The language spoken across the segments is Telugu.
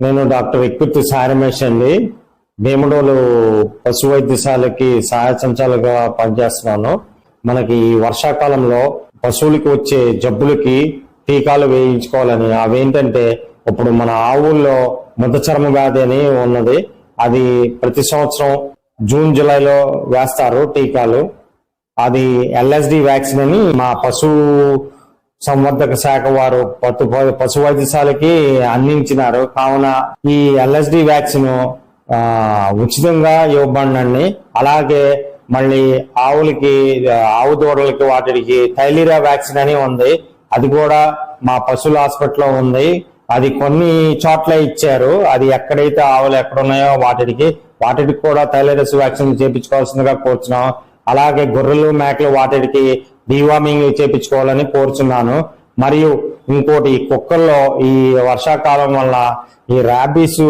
నేను డాక్టర్ ఎక్విత్ సారమేష్ అండి. భీమడోలు పశు వైద్యశాలకి సహాయ సంచాలకుగా పనిచేస్తున్నాను. మనకి ఈ వర్షాకాలంలో పశువులకి వచ్చే జబ్బులకి టీకాలు వేయించుకోవాలని. అవేంటంటే ఇప్పుడు మన ఆవుల్లో ముద్ద చర్మ వ్యాధి అని ఉన్నది. అది ప్రతి సంవత్సరం జూన్ జూలైలో వేస్తారు టీకాలు. అది ఎల్ఎస్డి వ్యాక్సిన్ అని మా పశువు సంవర్ధక శాఖ వారు పశు పశు వైద్యశాలకి అందించినారు. కావున ఈ ఎల్ఎస్డి వ్యాక్సిన్ ఉచితంగా ఇవ్వబడినండి. అలాగే మళ్ళీ ఆవులకి ఆవు దూడలకి వాటికి థైలీరియా వ్యాక్సిన్ అని ఉంది. అది కూడా మా పశువుల హాస్పిటల్లో ఉంది. అది కొన్ని చోట్ల ఇచ్చారు. అది ఎక్కడైతే ఆవులు ఎక్కడ ఉన్నాయో వాటికి వాటికి కూడా థైలైరస్ వ్యాక్సిన్ చేపించుకోవాల్సిందిగా కోరుచున్నాం. అలాగే గొర్రెలు మేకలు వాటికి డివామింగ్ చేపించుకోవాలని కోరుచున్నాను. మరియు ఇంకోటి కుక్కల్లో ఈ వర్షాకాలం వల్ల ఈ ర్యాబీస్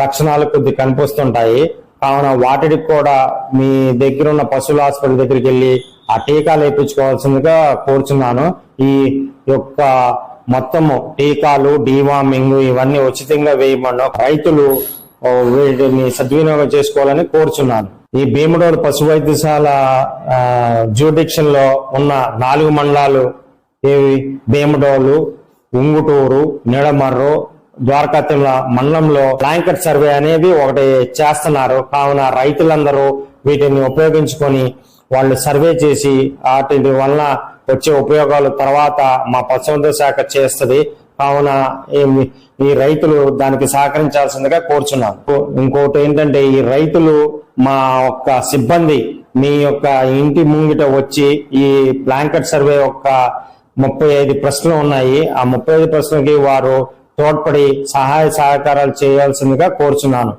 లక్షణాలు కొద్ది కనిపిస్తుంటాయి. కావున వాటికి కూడా మీ దగ్గర ఉన్న పశువుల హాస్పిటల్ దగ్గరికి వెళ్ళి ఆ టీకాలు వేయించుకోవాల్సిందిగా కోరుచున్నాను. ఈ యొక్క మొత్తము టీకాలు డివామింగ్ ఇవన్నీ ఉచితంగా వేయమన్న రైతులు వీటిని సద్వినియోగం చేసుకోవాలని కోరుచున్నాను. ఈ భీమడోలు పశు వైద్యశాల జ్యూడిక్షన్లో ఉన్న నాలుగు మండలాలు ఏవి? భీమడోలు ఉంగుటూరు నిడమర్రు ద్వారకా తిమ్మల మండలంలో బ్లాంకెట్ సర్వే అనేది ఒకటి చేస్తున్నారు. కావున రైతులందరూ వీటిని ఉపయోగించుకొని వాళ్ళు సర్వే చేసి వాటి వలన వచ్చే ఉపయోగాలు తర్వాత మా పశువుల శాఖ చేస్తుంది. కావున ఈ- రైతులు దానికి సహకరించాల్సిందిగా కోరుచున్నాను ఇంకోటి ఏంటంటే ఈ రైతులు మా యొక్క సిబ్బంది మీ యొక్క ఇంటి ముంగిట వచ్చి ఈ బ్లాంకెట్ సర్వే యొక్క ముప్పై ఐదు ప్రశ్నలు ఉన్నాయి. ఆ ముప్పై ఐదు ప్రశ్నలకి వారు తోడ్పడి సహాయ సహకారాలు చేయాల్సిందిగా కోరుచున్నాను.